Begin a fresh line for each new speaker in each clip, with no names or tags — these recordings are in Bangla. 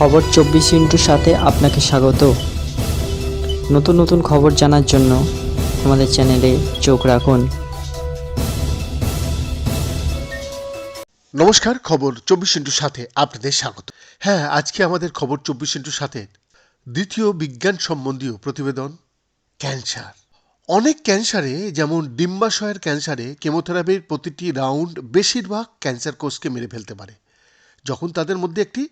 খবর চব্বিশ ইন্টুর সাথে আপনাকে স্বাগত। নতুন নতুন খবর জানার জন্য আমাদের চ্যানেলে চোখ রাখুন।
নমস্কার, খবর চব্বিশ ইন্টুর সাথে আপনাদের স্বাগত। হ্যাঁ আজকে আমাদের খবর চব্বিশ ইন্টুর সাথে দ্বিতীয় বিজ্ঞান সম্বন্ধীয় প্রতিবেদন, ক্যান্সার। অনেক ক্যান্সারে, যেমন ডিম্বাশয়ের ক্যান্সারে, কেমোথেরাপির প্রতিটি রাউন্ড বেশিরভাগ ক্যান্সার কোষকে মেরে ফেলতে পারে। যখন তাদের মধ্যে একটি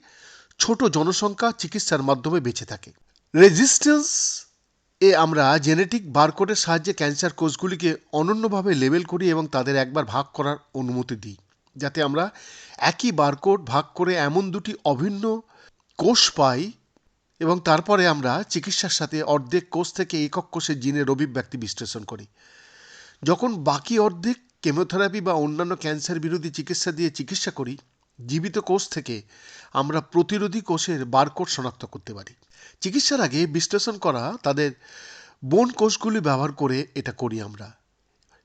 ছোট জনসংখ্যা চিকিৎসার মাধ্যমে বেঁচে থাকে। রেজিস্ট্যান্স এ আমরা জেনেটিক বারকোডের সাহায্যে ক্যান্সার কোষগুলিকে অনন্যভাবে লেবেল করি এবং তাদের একবার ভাগ করার অনুমতি দিই। যাতে আমরা একই বারকোড ভাগ করে এমন দুটি অভিন্ন কোষ পাই এবং তারপরে আমরা চিকিৎসার সাথে অর্ধেক কোষ থেকে একক কোষের জিনের অভিব্যক্তি বিশ্লেষণ করি। যখন বাকি অর্ধেক কেমোথেরাপি বা অন্যান্য ক্যান্সার বিরোধী চিকিৎসা দিয়ে চিকিৎসা করি জীবিত কোষ থেকে আমরা প্রতিরোধী কোষের বারকোড শনাক্ত করতে পারি। চিকিৎসার আগে বিশ্লেষণ করা তাদের বোন কোষগুলি ব্যবহার করে এটা করি আমরা।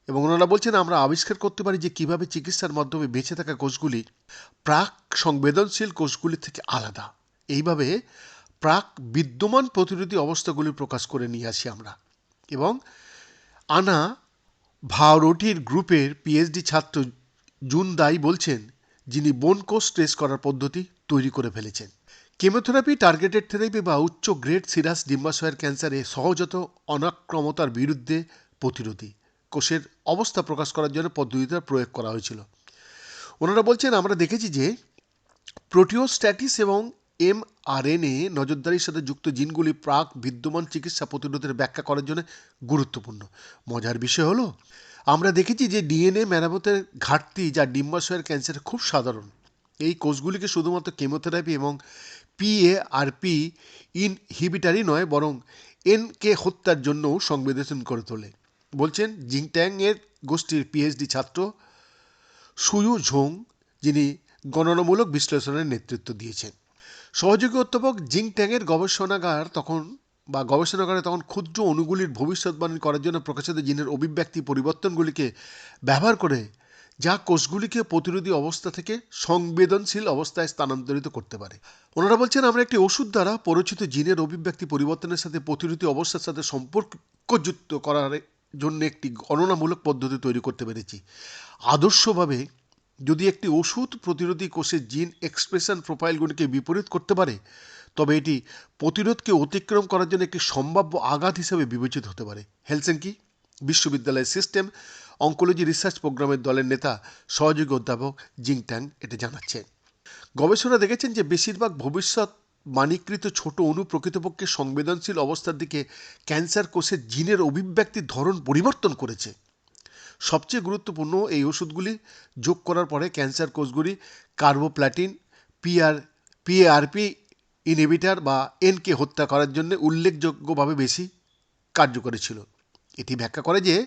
এবং ওনারা বলছেন, আমরা আবিষ্কার করতে পারি যে কীভাবে চিকিৎসার মাধ্যমে বেঁচে থাকা কোষগুলি প্রাক সংবেদনশীল কোষগুলি থেকে আলাদা। এইভাবে প্রাক বিদ্যমান প্রতিরোধী অবস্থাগুলি প্রকাশ করে নিয়ে আসি আমরা। এবং আনা ভাওরটির গ্রুপের পিএইচডি ছাত্র জুন দাই বলছেন যিনি বোন কোষ ট্রেস করার পদ্ধতি তৈরি করে ফেলেছেন। কেমোথেরাপি টার্গেটেড থেরাপি বা উচ্চ গ্রেড সিরাস ডিম্বাশয়ের ক্যান্সারে সহজত অনাক্রমতার বিরুদ্ধে প্রতিরোধী কোষের অবস্থা প্রকাশ করার জন্য পদ্ধতিটা প্রয়োগ করা হয়েছিল। ওনারা বলছেন, আমরা দেখেছি যে প্রোটিওস্ট্যাটিস এবং এমআরএনএ নজরদারির সাথে যুক্ত জিনগুলি প্রাক বিদ্যমান চিকিৎসা প্রতিরোধের ব্যাখ্যা করার জন্য গুরুত্বপূর্ণ। মজার বিষয় হলো আমরা দেখেছি যে ডিএনএ মেরামতের ঘাটতি যা ডিম্বাশয়ের ক্যান্সার খুব সাধারণ। এই কোষগুলিকে শুধুমাত্র কেমোথেরাপি এবং পিএআরপি ইনহিবিটারই নয়, বরং এনকে হত্যার জন্যও সংবেদনশীল করে তোলে। বলছেন জিংট্যাং এর গোষ্ঠীর পিএইচডি ছাত্র সুয়ু ঝোং, যিনি গণনামূলক বিশ্লেষণের নেতৃত্ব দিয়েছেন। সহযোগী অধ্যাপক জিং ট্যাংয়ের গবেষণাগার তখন বা গবেষণাগারে তখন ক্ষুদ্র অণুগুলির ভবিষ্যৎবাণী করার জন্য প্রকাশিত জিনের অভিব্যক্তি পরিবর্তনগুলিকে ব্যবহার করে যা কোষগুলিকে প্রতিরোধী অবস্থা থেকে সংবেদনশীল অবস্থায় স্থানান্তরিত করতে পারে। ওনারা বলছেন, আমরা একটি ওষুধ দ্বারা পরিচিত জিনের অভিব্যক্তি পরিবর্তনের সাথে প্রতিরোধী অবস্থার সাথে সম্পর্কযুক্ত করার জন্য একটি গণনামূলক পদ্ধতি তৈরি করতে পেরেছি। আদর্শভাবে যদি একটি ওষুধ প্রতিরোধী কোষের জিন এক্সপ্রেশন প্রোফাইলগুলিকে বিপরীত করতে পারে তবে এটি প্রতিরোধকে অতিক্রম করার জন্য একটি সম্ভাব্য আঘাত হিসেবে বিবেচিত হতে পারে। হেলসেনকি বিশ্ববিদ্যালয়ের সিস্টেম অঙ্কোলজি রিসার্চ প্রোগ্রামের দলের নেতা, সহযোগী অধ্যাপক জিংট্যাং এটা জানাচ্ছেন। গবেষণা দেখেছেন যে বেশিরভাগ ভবিষ্যৎ মানিকৃত ছোট অণু প্রকৃতপক্ষে সংবেদনশীল অবস্থার দিকে ক্যান্সার কোষের জিনের অভিব্যক্তির ধরন পরিবর্তন করেছে। সবচেয়ে গুরুত্বপূর্ণ এই ওষুধগুলি যোগ করার পরে ক্যান্সার কোষগুলি কার্বোপ্ল্যাটিন পিআর, পিএআরপি ইনহিবিটার বা এনকে হত্যা করার জন্য উল্লেখযোগ্যভাবে বেশি কার্যকরী ছিল। এটি ব্যাখ্যা করে যে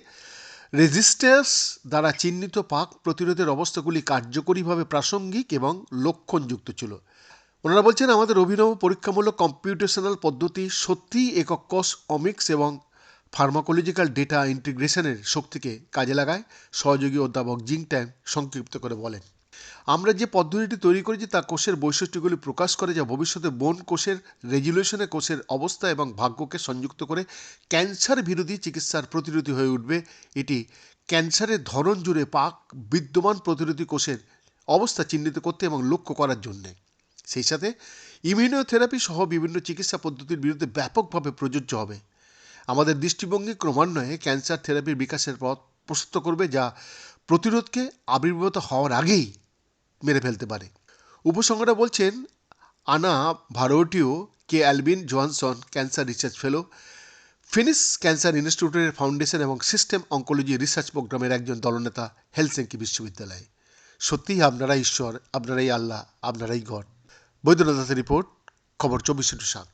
রেজিস্টার্স দ্বারা চিহ্নিত পাক প্রতিরোধের অবস্থাগুলি কার্যকরীভাবে প্রাসঙ্গিক এবং লক্ষণযুক্ত ছিল। ওনারা বলছেন, আমাদের অভিনব পরীক্ষামূলক কম্পিউটেশনাল পদ্ধতি সত্যিই একক কোষ, অমিক্স এবং ফার্মাকোলজিক্যাল ডেটা ইন্টিগ্রেশনের শক্তিকে কাজে লাগায় সহযোগী অধ্যাপক জিং ট্যাং সংক্ষিপ্ত করে বলেন। আমরা যে পদ্ধতিটি তৈরি করেছি তা কোষের বৈশিষ্ট্যগুলি প্রকাশ করে যা ভবিষ্যতে বোন কোষের রেজুলেশনে কোষের অবস্থা এবং ভাগ্যকে সংযুক্ত করে ক্যান্সার বিরোধী চিকিৎসার প্রতিরোধী হয়ে উঠবে। এটি ক্যান্সারের ধরন জুড়ে পাক বিদ্যমান প্রতিরোধী কোষের অবস্থা চিহ্নিত করতে এবং লক্ষ্য করার জন্যে। সেই সাথে ইমিউনোথেরাপি সহ বিভিন্ন চিকিৎসা পদ্ধতির বিরুদ্ধে ব্যাপকভাবে প্রযোজ্য হবে। আমাদের দৃষ্টিভঙ্গি ক্রমান্বয়ে ক্যান্সার থেরাপির বিকাশের পথ প্রশস্ত করবে যা প্রতিরোধকে আবির্ভূত হওয়ার আগেই মেরে ফেলতে পারে। উপসংহারে বলছেন, আনা ভারতীয় K Albin Johansson cancer research fellow, Finnish cancer ইনস্টিটিউটের ফাউন্ডেশন এবং সিস্টেম অঙ্কোলজি রিসার্চ প্রোগ্রামের একজন দলনেতা হেলসেঙ্কি বিশ্ববিদ্যালয়ে। সত্যিই আপনারাই ঈশ্বর, আপনারাই আল্লাহ, আপনারাই গড। বৈদ্যনাথের রিপোর্ট, খবর চব্বিশ সাত।